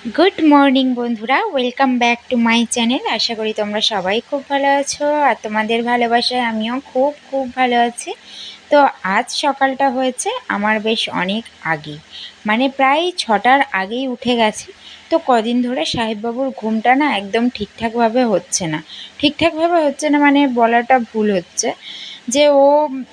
Good morning বন্ধুরা। Welcome back to my channel আশা করি তোমরা সবাই খুব ভালো আছো আর তোমাদের ভালোবাসায় আমিও খুব খুব ভালো আছি। তো আজ সকালটা হয়েছে আমার বেশ অনেক আগে। মানে প্রায় ছটার আগেই উঠে গেছি। তো কদিন ধরে সাহেববাবুর ঘুমটা না একদম ঠিকঠাকভাবে হচ্ছে না। ঠিকঠাকভাবে হচ্ছে না মানে বলাটা ভুল হচ্ছে। যে ও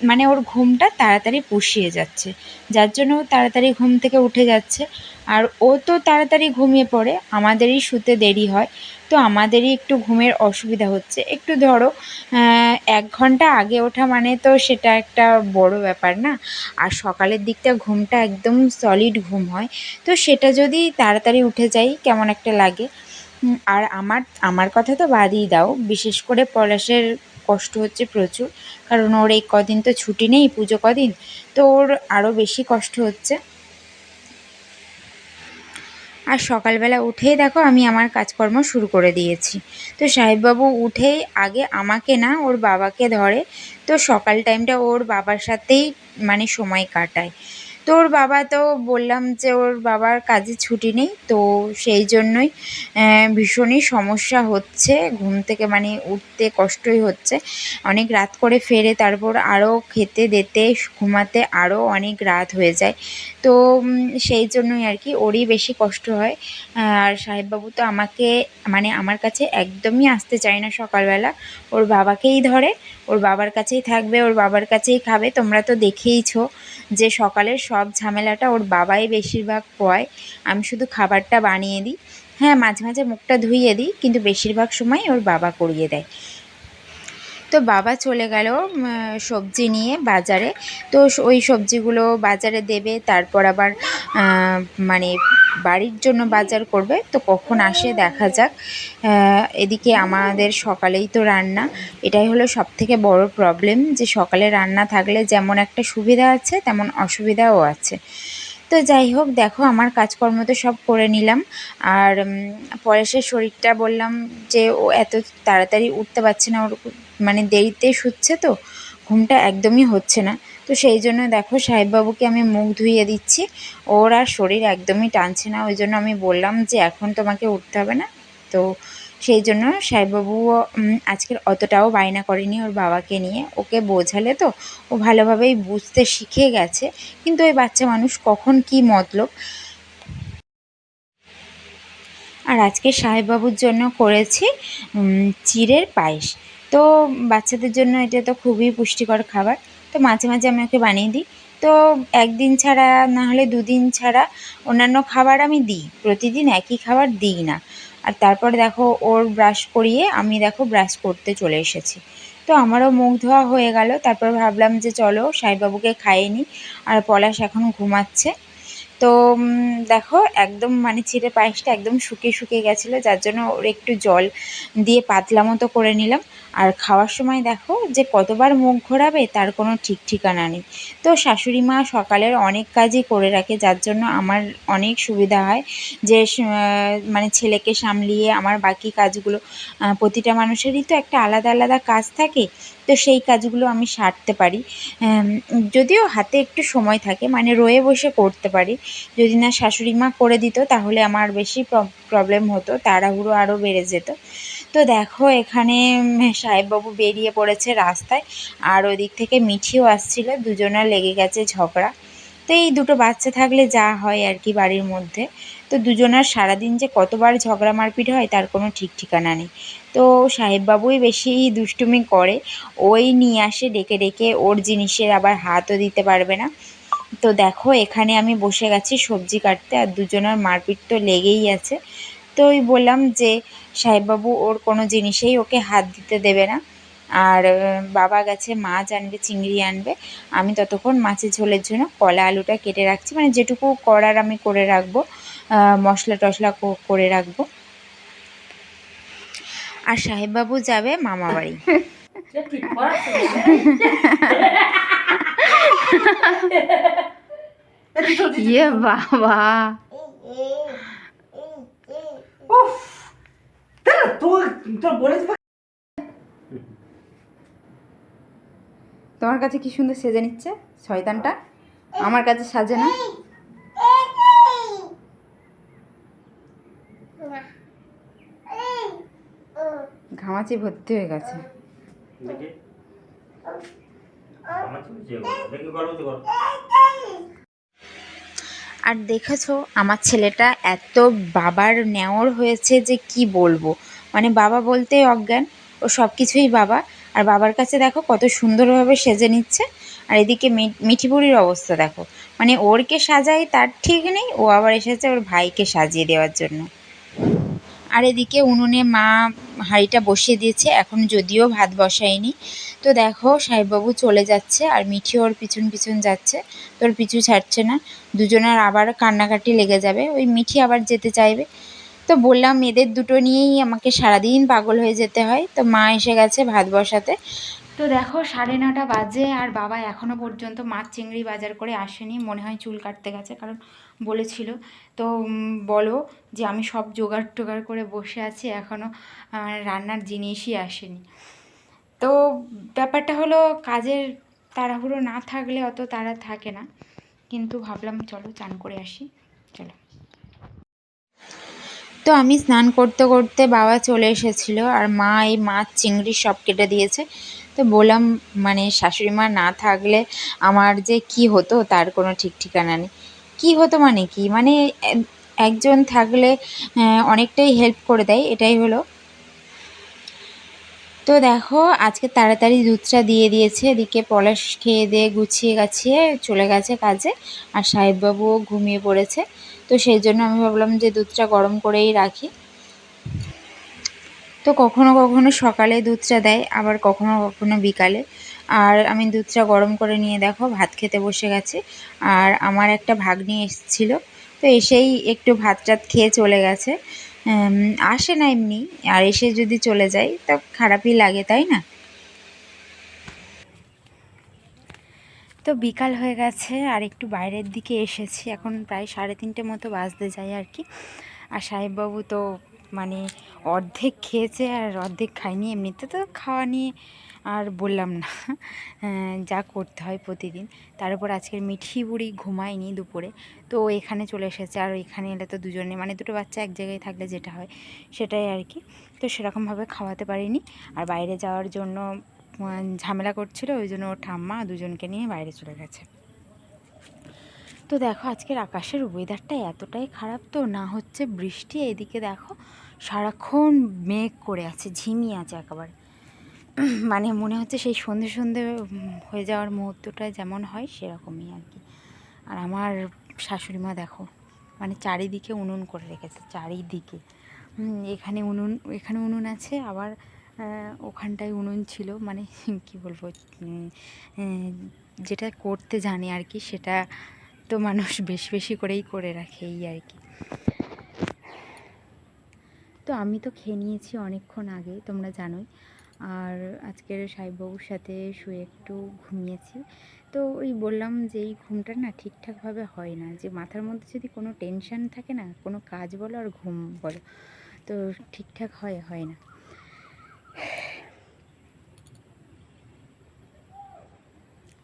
মানে ওর ঘুমটা তাড়াতাড়ি পুষিয়ে যাচ্ছে। যার জন্য ও তাড়াতাড়ি ঘুম থেকে উঠে যাচ্ছে। আর ও তো তাড়াতাড়ি ঘুমিয়ে পড়ে, আমাদেরই শুতে দেরি হয়। তো আমাদেরই একটু ঘুমের অসুবিধা হচ্ছে। একটু ধরো এক ঘণ্টা আগে ওঠা মানে তো সেটা একটা বড় ব্যাপার না। আর সকালের দিকটা ঘুমটা একদম সলিড ঘুম হয়। তো সেটা যদি তাড়াতাড়ি উঠে যাই, কেমন একটা লাগে। আর আমার আমার কথা তো বাদই দাও। বিশেষ করে পলাশের কষ্ট হচ্ছে প্রচুর। কারণ ওর এই কদিন তো ছুটি নেই, পুজো কদিন, তো ওর আরও বেশি কষ্ট হচ্ছে। আর সকালবেলা উঠেই দেখো আমি আমার কাজকর্ম শুরু করে দিয়েছি। তো সাহেববাবু উঠেই আগে আমাকে না ওর বাবাকে ধরে, তো সকাল টাইমটা ওর বাবার সাথেই মানে সময় কাটায়। তো ওর বাবা তো বললাম যে ওর বাবার কাজে ছুটি নেই, তো সেই জন্যই ভীষণই সমস্যা হচ্ছে, ঘুম থেকে মানে উঠতে কষ্টই হচ্ছে। অনেক রাত করে ফেরে তারপর আরও খেতে দিতে, ঘুমাতে আরও অনেক রাত হয়ে যায়। তো সেই জন্যই আর কি, ওরই বেশি কষ্ট হয়। আর সাহেববাবু তো আমাকে মানে আমার কাছে একদমই আসতে চায় না সকালবেলা। ওর বাবাকেই ধরে, ওর বাবার কাছেই থাকবে, ওর বাবার কাছেই খাবে, তোমরা তো দেখেইছো যে সকালের সব ঝামেলাটা ওর বাবাই বেশিরভাগ পয়। আমি শুধু খাবারটা বানিয়ে দিই। হ্যাঁ মাঝে মাঝে মুখটা ধুইয়ে দিই, কিন্তু বেশিরভাগ সময় ওর বাবা করিয়ে দেয়। তো বাবা চলে গেল সবজি নিয়ে বাজারে। তো ওই সবজিগুলো বাজারে দেবে, তারপর আবার মানে বাড়ির জন্য বাজার করবে, তো কখন আসে দেখা যাক। এদিকে আমাদের সকালেই তো রান্না। এটাই হলো সব থেকে বড় প্রবলেম যে সকালে রান্না থাকলে যেমন একটা সুবিধা আছে, তেমন অসুবিধাও আছে। তো যাই হোক, দেখো আমার কাজকর্ম তো সব করে নিলাম। আর পরেশের শরীরটা বললাম যে ও এত তাড়াতাড়ি উঠতে পারছে না, ওর মানে দেরিতে শুচ্ছে তো, ঘুমটা একদমই হচ্ছে না। তো সেই জন্য দেখো সাহেববাবুকে আমি মুখ ধুইয়ে দিচ্ছি। ওর আর শরীর একদমই টানছে না, ওই জন্য আমি বললাম যে এখন তোমাকে উঠতে হবে না। তো সেই জন্য সাহেববাবুও আজকের অতটাও বায়না করেনি ওর বাবাকে নিয়ে। ওকে বোঝালে তো ও ভালোভাবেই বুঝতে শিখে গেছে। কিন্তু ওই বাচ্চা মানুষ কখন কি মতলব? আর আজকে সাহেববাবুর জন্য করেছি চিড়ের পায়েস। তো বাচ্চাদের জন্য এটা তো খুবই পুষ্টিকর খাবার। তো মাঝে মাঝে আমি ওকে বানিয়ে দিই। তো একদিন ছাড়া, না হলে দুদিন ছাড়া অন্যান্য খাবার আমি দিই। প্রতিদিন একই খাবার দিই না। আর তারপর দেখো, ওর ব্রাশ করিয়ে আমি দেখো ব্রাশ করতে চলে এসেছি। তো আমারও মুখ ধোয়া হয়ে গেল। তারপর ভাবলাম যে চলো সাহেববাবুকে খাইয়ে নিই। আর পলাশ এখন ঘুমাচ্ছে। তো দেখো একদম মানে চিড়ে পায়েসটা একদম শুকিয়ে শুকিয়ে গেছিল। যার জন্য ওর একটু জল দিয়ে পাতলা মতো করে নিলাম। আর খাওয়ার সময় দেখো যে কতবার মুখ ঘোরাবে তার কোনো ঠিক ঠিকানা নেই। তো শাশুড়ি মা সকালের অনেক কাজই করে রাখে, যার জন্য আমার অনেক সুবিধা হয় যে মানে ছেলেকে সামলিয়ে আমার বাকি কাজগুলো প্রতিটা মানুষেরই তো একটা আলাদা আলাদা কাজ থাকে, তো সেই কাজগুলো আমি সারতে পারি। যদিও হাতে একটু সময় থাকে মানে রয়ে বসে করতে পারি। যদি না শাশুড়ি মা করে দিত তাহলে আমার বেশি প্রবলেম হতো, তাড়াহুড়ো আরও বেড়ে যেত। তো দেখো, এখানে সাহেববাবু বেরিয়ে পড়েছে রাস্তায়। আর ওদিক থেকে মিঠিও আসছিল, দুজনের লেগে গেছে ঝগড়া। তো এই দুটো বাচ্চা থাকলে যা হয় আর কি বাড়ির মধ্যে। তো দুজনের সারাদিন যে কতবার ঝগড়া মারপিট হয়, তার কোনো ঠিক ঠিকানা নেই। তো সাহেববাবুই বেশি দুষ্টুমি করে, ওই নিয়ে আসে ডেকে ডেকে, ওর জিনিসের আবার হাতও দিতে পারবে না। তো দেখো, এখানে আমি বসে গেছি সবজি কাটতে, আর দুজনের মারপিট তো লেগেই আছে। তো ওই বললাম যে সাহেববাবু ওর কোনো জিনিসেই ওকে হাত দিতে দেবে না। আর বাবা গেছে মাছ আনবে চিংড়ি আনবে। আমি ততক্ষণ মাছের ঝোলের জন্য কলা আলুটা কেটে রাখছি। মানে যেটুকু করার আমি করে রাখব মশলা টশলা করে রাখব। আর সাহেববাবু যাবে মামা বাড়ি। ইয়ে বাবা। তোমার কাছে কি সুন্দর সেজে নিচ্ছে? শয়তানটা? আমার কাছে সাজে না? ঘামাচি ভর্তি হয়ে গেছে। আর দেখেছ আমার ছেলেটা এত বাবার নেওয়ার হয়েছে যে কি বলব? মানে বাবা বলতে অজ্ঞান। ও সব কিছুই বাবা। আর বাবার কাছে দেখো কত সুন্দরভাবে সেজে নিচ্ছে। আর এদিকে মি- মিঠি বুড়ির অবস্থা দেখো। মানে ওরকে সাজাই, তার ঠিক নেই। ও আবার এসেছে ওর ভাইকে সাজিয়ে দেওয়ার জন্য। আর এদিকে উনুনে মা হাঁড়িটা বসিয়ে দিয়েছে। এখন যদিও ভাত বসায়নি। তো দেখো সাহেববাবু চলে যাচ্ছে আর মিঠি ওর পিছন পিছন যাচ্ছে। তোর পিছু ছাড়ছে না। দুজনের আবার কান্নাকাটি লেগে যাবে। ওই মিঠি আবার যেতে চাইবে। তো বললাম এদের দুটো নিয়েই আমাকে সারাদিন পাগল হয়ে যেতে হয়। তো মা এসে গেছে ভাত বসাতে। তো দেখো, সাড়ে নটা বাজে আর বাবা এখনও পর্যন্ত মাছ চিংড়ি বাজার করে আসেনি। মনে হয় চুল কাটতে গেছে, কারণ বলেছিল। তো বলো যে আমি সব জোগাড় টোগাড় করে বসে আছি এখনও রান্নার জিনিসই আসেনি। তো ব্যাপারটা হলো, কাজের তাড়াহুড়ো না থাকলে অত তাড়া থাকে না। কিন্তু ভাবলাম, চলো চান করে আসি। চলো। তো আমি স্নান করতে করতে বাবা চলে এসেছিল আর মা এই মাছ, চিংড়ি সব কেটে দিয়েছে। তো বললাম মানে শাশুড়ি মা না থাকলে আমার যে কি হতো তার কোনো ঠিক ঠিকানা নেই। কী হতো মানে কি? মানে একজন থাকলে অনেকটাই হেল্প করে দেয়। এটাই হলো। তো দেখো, আজকে তাড়াতাড়ি দুধটা দিয়ে দিয়েছে। এদিকে পলাশ খেয়ে দিয়ে গুছিয়ে গাছিয়ে চলে গেছে কাজে, আর সাহেববাবুও ঘুমিয়ে পড়েছে। তো সেই জন্য আমি ভাবলাম যে দুধটা গরম করেই রাখি। তো কখনো কখনো সকালে দুধটা দেয়, আবার কখনো কখনো বিকালে। আর আমি দুধটা গরম করে নিয়ে দেখো, ভাত খেতে বসে গেছে। আর আমার একটা ভাগ্নি এসেছিল, তো এসেই একটু ভাত টাত খেয়ে চলে গেছে। আসে না এমনি। আর এসে যদি চলে যায়, তা খারাপই লাগে, তাই না? তো বিকাল হয়ে গেছে, আর একটু বাইরের দিকে এসেছি। এখন প্রায় সাড়ে তিনটে মতো বাজতে যায় আর কি। আর সাহেববাবু তো মানে অর্ধেক খেয়েছে, আর অর্ধেক খায়নি এমনিতে। তো খাওয়া নিয়ে আর বললাম না। যা করতে হয় প্রতিদিন। তার উপর আজকের মিঠি বুড়ি ঘুমায়নি দুপুরে। তো ও এখানে চলে এসেছে আর এখানে এলে তো দুজনে মানে দুটো বাচ্চা এক জায়গায় থাকলে যেটা হয় সেটাই আর কি। তো সেরকমভাবে খাওয়াতে পারিনি। আর বাইরে যাওয়ার জন্য ঝামেলা করছিল, ওই জন্য ওর ঠাম্মা দুজনকে নিয়ে বাইরে চলে গেছে। তো দেখো, আজকের আকাশের ওয়েদারটা এতটাই খারাপ তো, না হচ্ছে বৃষ্টি, এদিকে দেখো সারাক্ষণ মেঘ করে আছে, ঝিমিয়ে আছে একেবারে। মানে মনে হচ্ছে সেই সন্ধে সন্ধে হয়ে যাওয়ার মুহূর্তটা যেমন হয় সেরকমই আর কি। আর আমার শাশুড়ি মা দেখো মানে চারিদিকে উনুন করে রেখেছে, চারিদিকে। এখানে উনুন এখানে উনুন আছে, আবার ওখানটায় উনুন ছিল মানে কি বলব যেটা করতে জানে আর কি, সেটা তো মানুষ বেশি বেশি করেই করে রাখে এই আর কি। তো আমি তো খেয়ে নিয়েছি অনেকক্ষণ আগে, তোমরা জানোই। আর আজকের সাহেববাবুর সাথে শুয়ে একটু ঘুমিয়েছি। তো ওই বললাম যে, এই ঘুমটা না ঠিকঠাকভাবে হয় না। যে মাথার মধ্যে যদি কোনো টেনশান থাকে না, কোনো কাজ বলো আর ঘুম বলো, তো ঠিকঠাক হয় হয় না।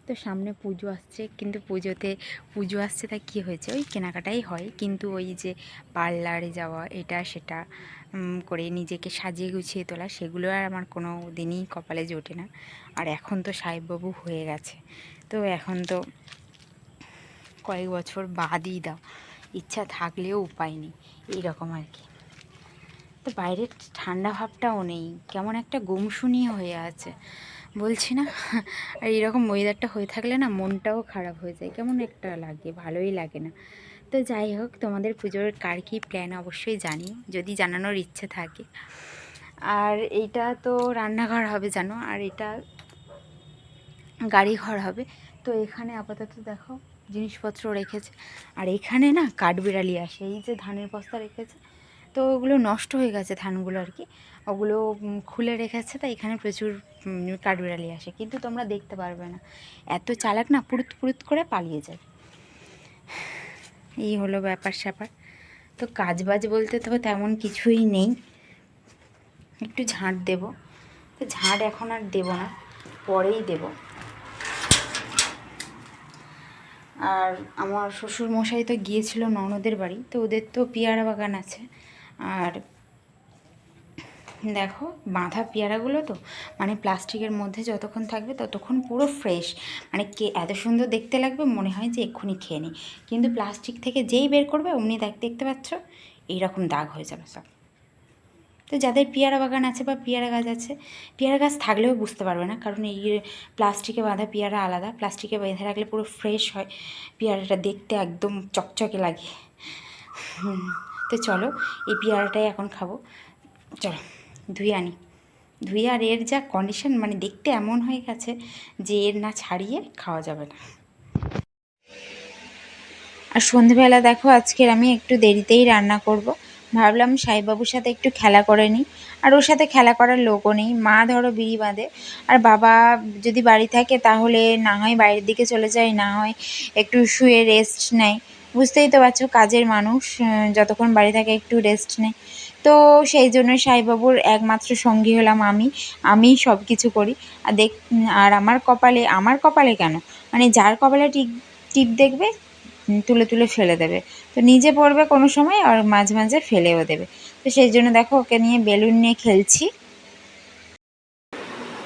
তো সামনে পুজো আসছে, কিন্তু পুজোতে, পুজো আসছে তা কী হয়েছে? ওই কেনাকাটাই হয়, কিন্তু ওই যে পার্লারে যাওয়া, এটা সেটা করে নিজেকে সাজিয়ে গুছিয়ে তোলা, সেগুলো আর আমার কোনো দিনই কপালে জোটে না। আর এখন তো সাহেববাবু হয়ে গেছে, তো এখন তো কয়েক বছর বাদই দাও, ইচ্ছা থাকলেও উপায় নেই, এইরকম আর কি। তো বাইরের ঠান্ডা ভাবটাও নেই, কেমন একটা গুমশুনি হয়ে আছে। বলছি না? আর এরকম ওয়েদারটা হয়ে থাকলে না মনটাও খারাপ হয়ে যায়। কেমন একটা লাগে, ভালোই লাগে না। তো যাই হোক, তোমাদের পুজোর কার কী প্ল্যান অবশ্যই জানিও, যদি জানানোর ইচ্ছে থাকে। আর এইটা তো রান্নাঘর হবে, জানো? আর এটা গাড়ি ঘর হবে। তো এখানে আপাতত দেখো, জিনিসপত্র রেখেছে। আর এখানে না কাঠবিড়ালি আসে। এই যে ধানের বস্তা রেখেছে তো ওগুলো নষ্ট হয়ে গেছে ধানগুলো আর কি। ওগুলো খুলে রেখেছে, তাই এখানে প্রচুর কাঠবিড়ালি আসে। কিন্তু তোমরা দেখতে পারবে না। এত চালাক না, পুরুত পুরুত করে পালিয়ে যায়। এই হলো ব্যাপার স্যাপার। তো কাজ বাজ বলতে তো তেমন কিছুই নেই। একটু ঝাঁট দেব। তো ঝাঁট এখন আর দেব না, পরেই দেব। আর আমার শ্বশুর মশাই তো গিয়েছিল ননদের বাড়ি, তো ওদের তো পেয়ারা বাগান আছে। আর দেখো বাঁধা পেয়ারাগুলো তো মানে প্লাস্টিকের মধ্যে যতক্ষণ থাকবে ততক্ষণ পুরো ফ্রেশ মানে কে এত সুন্দর দেখতে লাগবে মনে হয় যে এক্ষুনি খেয়ে নিই কিন্তু প্লাস্টিক থেকে যেই বের করবে অমনি দেখ, দেখতে পাচ্ছ এইরকম দাগ হয়ে যাবে সব। তো যাদের পেয়ারা বাগান আছে বা পেয়ারা গাছ আছে, পেয়ারা গাছ থাকলেও বুঝতে পারবে না, কারণ এই প্লাস্টিকে বাঁধা পেয়ারা আলাদা, প্লাস্টিকে বেঁধে রাখলে পুরো ফ্রেশ হয়। পেয়ারাটা দেখতে একদম চকচকে লাগে। তো চলো, এই পেয়ারাটাই এখন খাব। চলো, ধুয়ে আনি। ধুয়ে আর এর যা কন্ডিশন মানে দেখতে এমন হয়ে গেছে যে এর না ছাড়িয়ে খাওয়া যাবে না। আর সন্ধেবেলা দেখো, আজকের আমি একটু দেরিতেই রান্না করব। ভাবলাম সাইবাবুর সাথে একটু খেলা করে নিই। আর ওর সাথে খেলা করার লোকও নেই, মা ধরো বিড়ি বাঁধে। আর বাবা যদি বাড়ি থাকে, তাহলে না হয় বাইরের দিকে চলে যায়, না হয় একটু শুয়ে রেস্ট নেয়। বুঝতেই তো পারছ, কাজের মানুষ যতক্ষণ বাড়ি থাকে একটু রেস্ট নেয় তো সেই জন্য সাইবাবুর একমাত্র সঙ্গী হলাম আমি। আমিই সব কিছু করি। আর দেখ আর আমার কপালে আমার কপালে কেন? মানে যার কপালে টিপ টিপ দেখবে তুলে তুলে ফেলে দেবে। তো নিজে পড়বে কোনো সময়, আর মাঝে মাঝে ফেলেও দেবে। তো সেই জন্য দেখো, ওকে নিয়ে বেলুন নিয়ে খেলছি।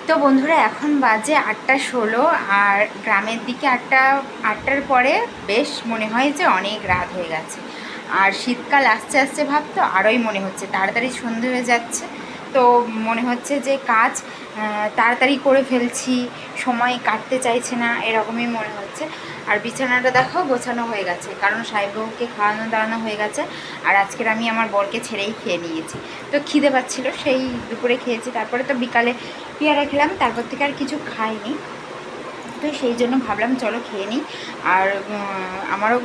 তো বন্ধুরা, এখন বাজে আটটা ষোলো আর গ্রামের দিকে আটটা, আটটার পরে বেশ মনে হয় যে অনেক রাত হয়ে গেছে। আর শীতকাল আসছে আসছে ভাব তো আরোই মনে হচ্ছে। তাড়াতাড়ি সন্ধে হয়ে যাচ্ছে। তো মনে হচ্ছে যে কাজ তাড়াতাড়ি করে ফেলছি, সময় কাটতে চাইছে না, এরকমই মনে হচ্ছে। আর বিছানাটা দেখো, গোছানো হয়ে গেছে। কারণ সাহেবকে খাওয়ানো দাওয়ানো হয়ে গেছে, আর আজকের আমি আমার বরকে ছেড়েই খেয়ে নিয়েছি। তো খিদে পাচ্ছিলো, সেই দুপুরে খেয়েছি। তারপরে তো বিকালে পেয়ারা খেলাম, তারপর থেকে আর কিছু খাইনি। তো সেই জন্য ভাবলাম, চলো খেয়ে নিই। আর আমারও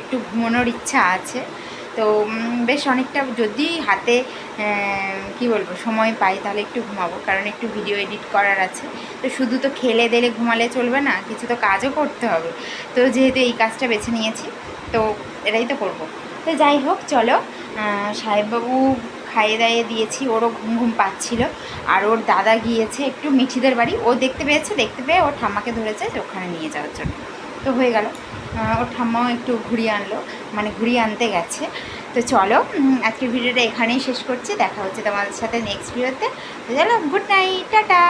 একটু ঘুমানোর ইচ্ছা আছে। তো বেশ অনেকটা যদি হাতে কি বলব, সময় পাই তাহলে একটু ঘুমাবো, কারণ একটু ভিডিও এডিট করার আছে। তো শুধু তো খেলে দেলে ঘুমালে চলবে না, কিছু তো কাজও করতে হবে। তো যেহেতু এই কাজটা বেছে নিয়েছি, তো এটাই তো করব। তো যাই হোক, চলো সাহেববাবু খাইয়ে দাইয়ে দিয়েছি, ওরও ঘুম ঘুম পাচ্ছিল। আর ওর দাদা গিয়েছে একটু মিঠিদের বাড়ি, ও দেখতে পেয়েছে, দেখতে পেয়ে ওর ঠাম্মাকে ধরেছে ওখানে নিয়ে যাওয়ার জন্য। তো হয়ে গেল। ওর ঠাম্মাও একটু ঘুরিয়ে আনলো মানে ঘুরিয়ে আনতে গেছে। তো চলো আজকের ভিডিওটা এখানেই শেষ করছি, দেখা হচ্ছে তোমাদের সাথে নেক্সট ভিডিওতে চলো গুড নাইট টাটা।